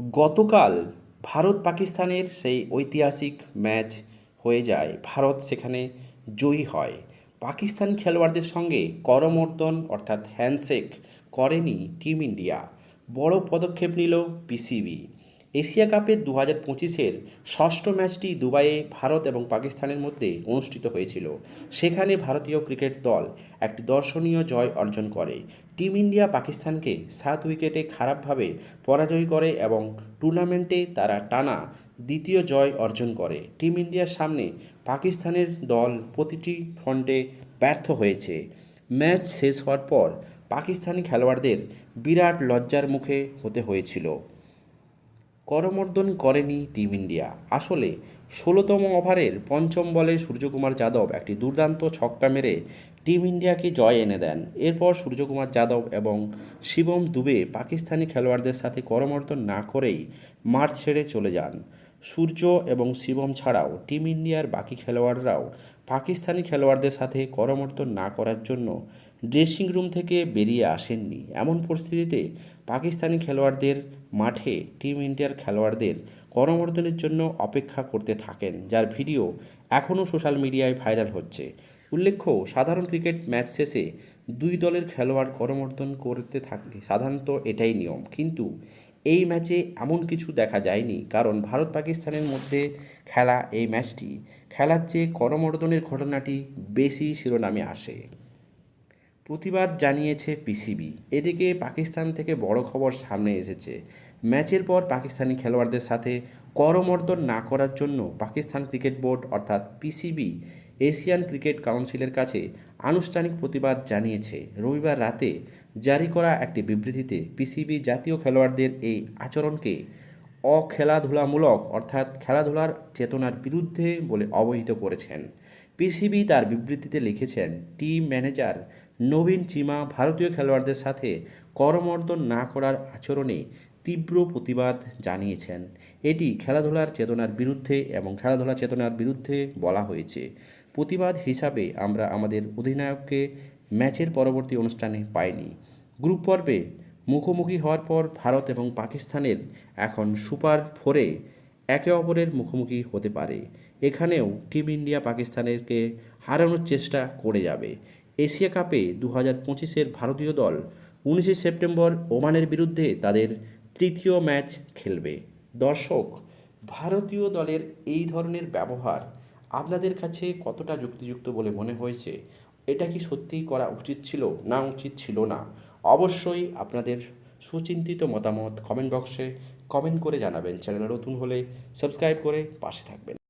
গতকাল ভারত পাকিস্তানের সেই ঐতিহাসিক ম্যাচ হয়ে যায়। ভারত সেখানে জয়ী হয়। পাকিস্তান খেলোয়াড়দের সঙ্গে করমর্দন, অর্থাৎ হ্যান্ডশেক করেনি টিম ইন্ডিয়া। বড় পদক্ষেপ নিল পিসিবি। এশিয়া কাপের দু হাজার পঁচিশের ষষ্ঠ ম্যাচটি দুবাইয়ে ভারত এবং পাকিস্তানের মধ্যে অনুষ্ঠিত হয়েছিল। সেখানে ভারতীয় ক্রিকেট দল একটি দর্শনীয় জয় অর্জন করে। টিম ইন্ডিয়া পাকিস্তানকে সাত উইকেটে খারাপভাবে পরাজয় করে এবং টুর্নামেন্টে তারা টানা দ্বিতীয় জয় অর্জন করে। টিম ইন্ডিয়ার সামনে পাকিস্তানের দল প্রতিটি ফ্রন্টে ব্যর্থ হয়েছে। ম্যাচ শেষ হওয়ার পর পাকিস্তানি খেলোয়াড়দের বিরাট লজ্জার মুখে হতে হয়েছিল। করমর্দন করেনি টিম ইন্ডিয়া। আসলে ষোলোতম ওভারের পঞ্চম বলে সূর্যকুমার যাদব একটি দুর্দান্ত ছক্কা মেরে টিম ইন্ডিয়াকে জয় এনে দেন। এরপর সূর্যকুমার যাদব এবং শিবম দুবে পাকিস্তানি খেলোয়াড়দের সাথে করমর্দন না করেই মাঠ ছেড়ে চলে যান। সূর্য এবং শিবম ছাড়াও টিম ইন্ডিয়ার বাকি খেলোয়াড়রাও পাকিস্তানি খেলোয়াড়দের সাথে করমর্দন না করার জন্য ড্রেসিং রুম থেকে বেরিয়ে আসেননি। এমন পরিস্থিতিতে পাকিস্তানি খেলোয়াড়দের মাঠে টিম ইন্ডিয়ার খেলোয়াড়দের করমর্দনের জন্য অপেক্ষা করতে থাকেন, যার ভিডিও এখনও সোশ্যাল মিডিয়ায় ভাইরাল হচ্ছে। উল্লেখ্য, সাধারণ ক্রিকেট ম্যাচ শেষে দুই দলের খেলোয়াড় করমর্দন করতে থাকে, সাধারণত এটাই নিয়ম। কিন্তু এই ম্যাচে এমন কিছু দেখা যায়নি, কারণ ভারত পাকিস্তানের মধ্যে খেলা এই ম্যাচটি, খেলার চেয়ে করমর্দনের ঘটনাটি বেশি শিরোনামে আসে। প্রতিবাদ জানিয়েছে পিসিবি। এদিকে পাকিস্তান থেকে বড় খবর সামনে এসেছে। ম্যাচের পর পাকিস্তানি খেলোয়াড়দের সাথে করমর্দন না করার জন্য পাকিস্তান ক্রিকেট বোর্ড অর্থাৎ পিসিবি, এশিয়ান ক্রিকেট কাউন্সিলের কাছে আনুষ্ঠানিক প্রতিবাদ জানিয়েছে। রবিবার রাতে জারি করা একটি বিবৃতিতে পিসিবি জাতীয় খেলোয়াড়দের এই আচরণকে অখেলাধুলামূলক অর্থাৎ খেলাধুলার চেতনার বিরুদ্ধে বলে অবহিত করেছেন। পিসিবি তার বিবৃতিতে লিখেছেন, টিম ম্যানেজার নবীন চিমা ভারতীয় খেলোয়াড়দের সাথে করমর্দন না করার আচরণে তীব্র প্রতিবাদ জানিয়েছেন। এটি খেলাধুলার চেতনার বিরুদ্ধে এবং খেলাধুলা চেতনার বিরুদ্ধে বলা হয়েছে। প্রতিবাদ হিসাবে আমরা আমাদের অধিনায়ককে ম্যাচের পরবর্তী অনুষ্ঠানে পাইনি। গ্রুপ পর্বে মুখোমুখি হওয়ার পর ভারত এবং পাকিস্তানের এখন সুপার ফোরে একে অপরের মুখোমুখি হতে পারে। এখানেও টিম ইন্ডিয়া পাকিস্তানেরকে হারানোর চেষ্টা করে যাবে। এশিয়া কাপে দু হাজার পঁচিশের ভারতীয় দল উনিশে সেপ্টেম্বর ওমানের বিরুদ্ধে তাদের তৃতীয় ম্যাচ খেলবে। দর্শক, ভারতীয় দলের এই ধরনের ব্যবহার আপনাদের কাছে কতটা যুক্তিযুক্ত বলে মনে হয়েছে? এটা কি সত্যিই করা উচিত ছিল না উচিত ছিল না? অবশ্যই আপনাদের সুচিন্তিত মতামত কমেন্ট বক্সে কমেন্ট করে জানাবেন। চ্যানেলে নতুন হলে সাবস্ক্রাইব করে পাশে থাকবেন।